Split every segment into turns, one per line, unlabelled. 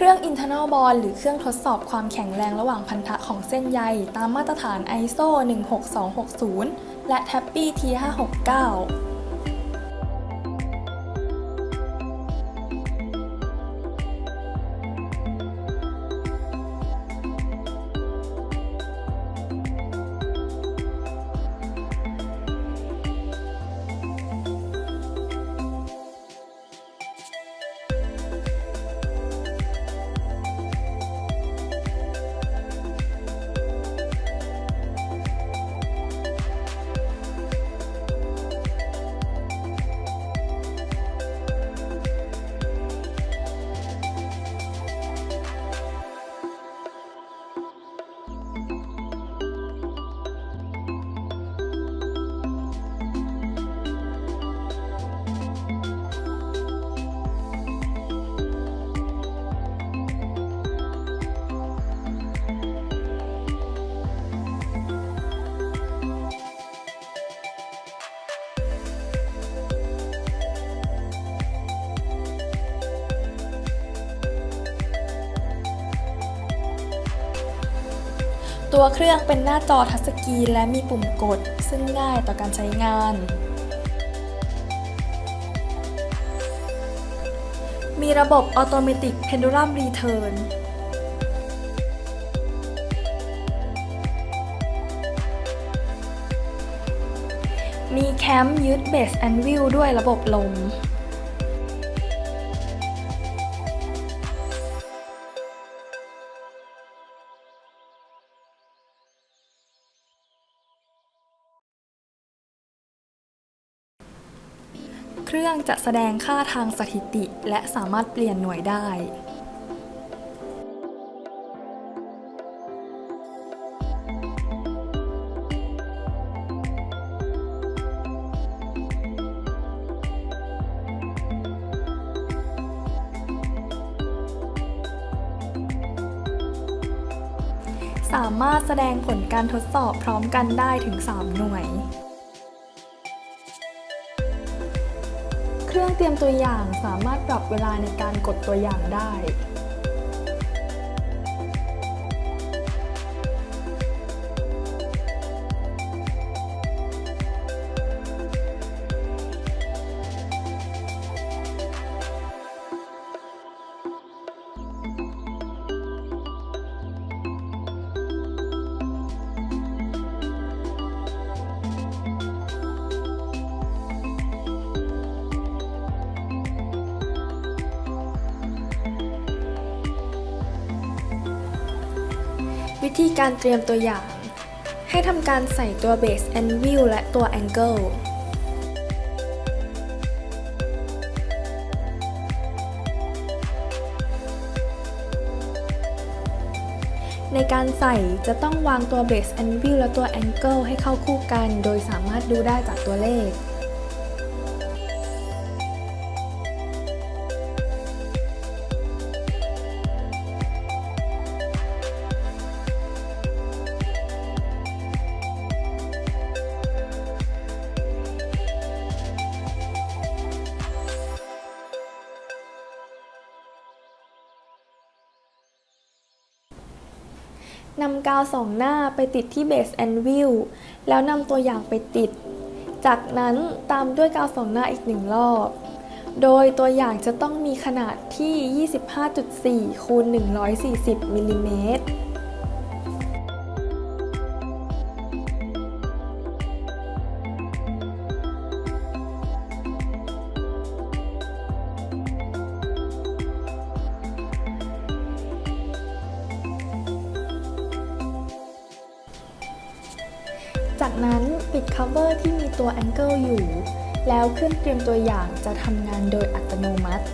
เครื่อง internal bond หรือเครื่องทดสอบความแข็งแรงระหว่างพันธะของเส้นใย ตามมาตรฐาน ISO 16260 และ TAPPI T569 ตัวเครื่องเป็นหน้าจอทัชสกรีนและมีปุ่มกด ซึ่งง่ายต่อการใช้งาน มีระบบ Automatic Pendulum Return มีแคมยึดเบสแอนวิลด้วยระบบลม เครื่องจะแสดงค่าทางสถิติ และสามารถเปลี่ยนหน่วยได้สามารถแสดงผลการทดสอบพร้อมกันได้ถึง 3 หน่วย รื่องเตรียมตัวอย่างสามารถปรับเวลาในการกดตัวอย่างได้ วิธีการเตรียมตัวอย่าง ให้ทำการใส่ตัว Base Anvil และตัว Angle ในการใส่จะต้องวางตัว Base Anvil และตัว Angle ให้เข้าคู่กัน โดยสามารถดูได้จากตัวเลข นำกาวสองหน้าไปติดที่เบสแอนวิลแล้วนำตัวอย่างไปติด จากนั้นตามด้วยกาวสองหน้าอีกหนึ่งรอบ โดยตัวอย่างจะต้องมีขนาดที่ 25.4 คูณ 140 มิลลิเมตร จากนั้นปิด cover ที่มีตัว angle อยู่ แล้วเครื่องเตรียมตัวอย่างจะทำงานโดยอัตโนมัติ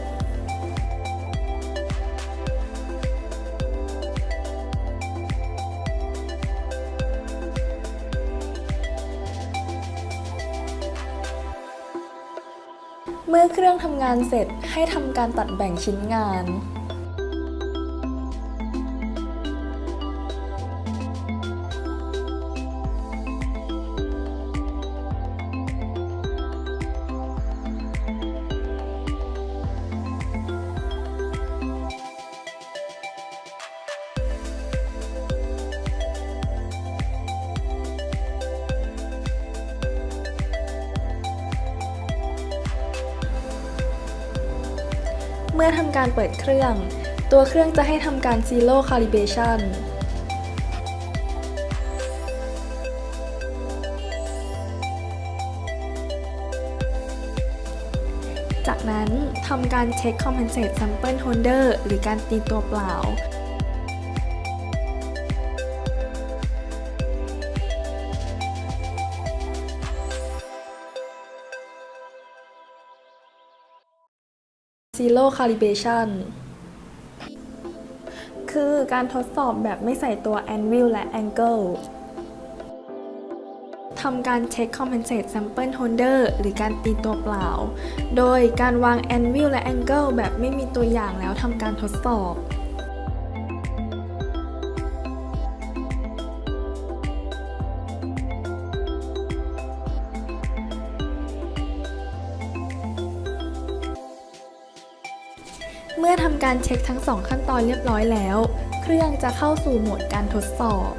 เมื่อเครื่องทำงานเสร็จให้ทำการตัดแบ่งชิ้นงาน เมื่อทำการเปิดเครื่อง ตัวเครื่องจะให้ทำการ Zero Calibration จากนั้นทำการเช็ค Compensate Sample Holder หรือการตีตัวเปล่า Zero Calibration คือการทดสอบแบบไม่ใส่ตัว anvil และ angle ทำการเช็ค compensate sample holder หรือการตีตัวเปล่า โดยการวาง anvil และ angle แบบไม่มีตัวอย่างแล้วทำการทดสอบ มื่อทำการเช็คทั้งสองขั้นตอนเรียบร้อยแล้ว เครื่องจะเข้าสู่โหมดการทดสอบ